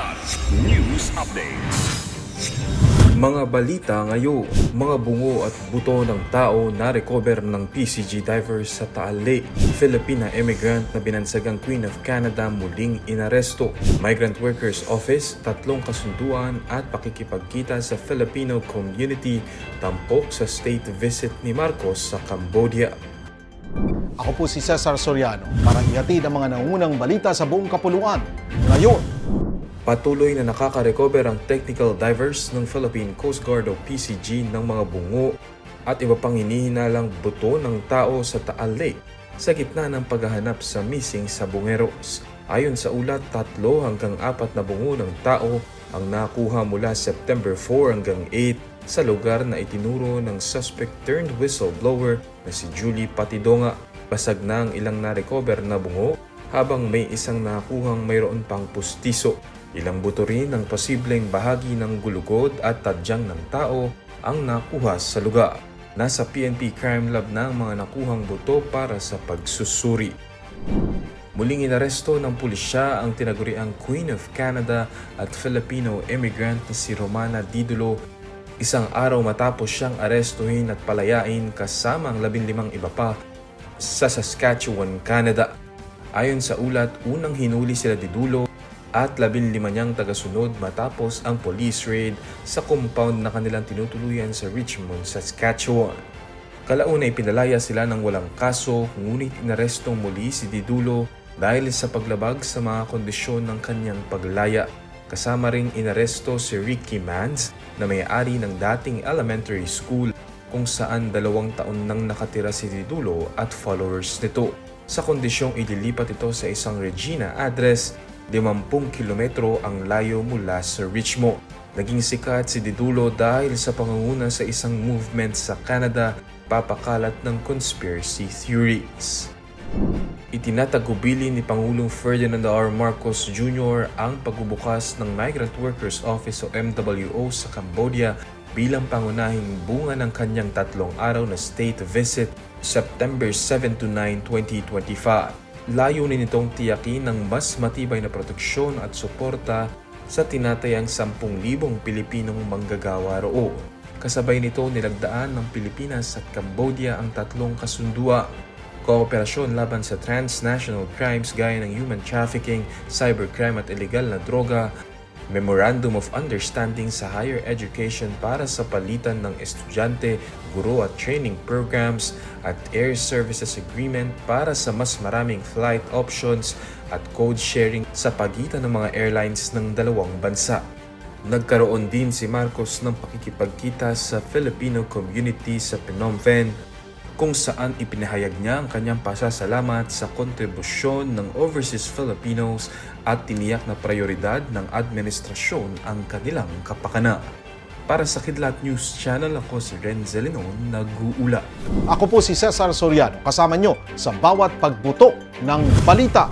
Kilat News Updates. Mga balita ngayon, mga bungo at buto ng tao na recover ng PCG divers sa Taal Lake. Filipina immigrant na binansagang Queen of Canada muling inaresto. Migrant Workers Office, tatlong kasunduan at pakikipagkita sa Filipino community tampok sa state visit ni Marcos sa Cambodia. Ako po si Cesar Soriano para ihatid ang mga nangunang balita sa buong kapuluan. Ngayon, Patuloy na nakaka-recover ang technical divers ng Philippine Coast Guard o PCG ng mga bungo at iba pang hinihinalang buto ng tao sa Taal Lake sa gitna ng paghahanap sa missing sa bungeros. Ayon sa ulat, tatlo hanggang apat na bungo ng tao ang nakuha mula September 4 hanggang 8 sa lugar na itinuro ng suspect turned whistleblower na si Julie Patidonga. Basag na ang ilang na-recover na bungo habang may isang nakuhang mayroon pang pustiso. Ilang buto rin ng posibleng bahagi ng gulugod at tadyang ng tao ang nakuha sa lugar. Nasa PNP Crime Lab na ang mga nakuhang buto para sa pagsusuri. Muling inaresto ng pulisya ang tinaguriang Queen of Canada at Filipino immigrant na si Romana Didulo isang araw matapos siyang arestuhin at palayain kasama ang 15 iba pa sa Saskatchewan, Canada. Ayon sa ulat, unang hinuli sila Didulo at 15 niyang tagasunod matapos ang police raid sa compound na kanilang tinutuluyan sa Richmond, Saskatchewan. Kalauna ay pinalaya sila ng walang kaso ngunit inarestong muli si Didulo dahil sa paglabag sa mga kondisyon ng kanyang paglaya. Kasama ring inaresto si Ricky Mans na may-ari ng dating elementary school kung saan dalawang taon nang nakatira si Didulo at followers nito. Sa kondisyong ililipat ito sa isang Regina address 50 kilometro ang layo mula sa Richmond. Naging sikat si Didulo dahil sa pangunguna sa isang movement sa Canada papakalat ng conspiracy theories. Itinatagubili ni Pangulong Ferdinand R. Marcos Jr. ang pagbubukas ng Migrant Workers Office o MWO sa Cambodia bilang pangunahing bunga ng kanyang tatlong araw na state visit September 7 to 9, 2025. Layunin nitong tiyakin ng mas matibay na proteksyon at suporta sa tinatayang 10,000 Pilipinong manggagawa roon. Kasabay nito nilagdaan ng Pilipinas at Cambodia ang tatlong kasundua kooperasyon laban sa transnational crimes gaya ng human trafficking, cybercrime at illegal na droga, Memorandum of Understanding sa higher education para sa palitan ng estudyante, guro at training programs at Air Services Agreement para sa mas maraming flight options at code sharing sa pagitan ng mga airlines ng dalawang bansa. Nagkaroon din si Marcos ng pakikipagkita sa Filipino community sa Phnom Penh kung saan ipinahayag niya ang kanyang pasasalamat sa kontribusyon ng overseas Filipinos at tiniyak na prioridad ng administrasyon ang kanilang kapakana. Para sa Kidlat News Channel, ako si Renzel Lenon, nag-uula. ako po si Cesar Soriano kasama nyo sa bawat pagbuto ng balita.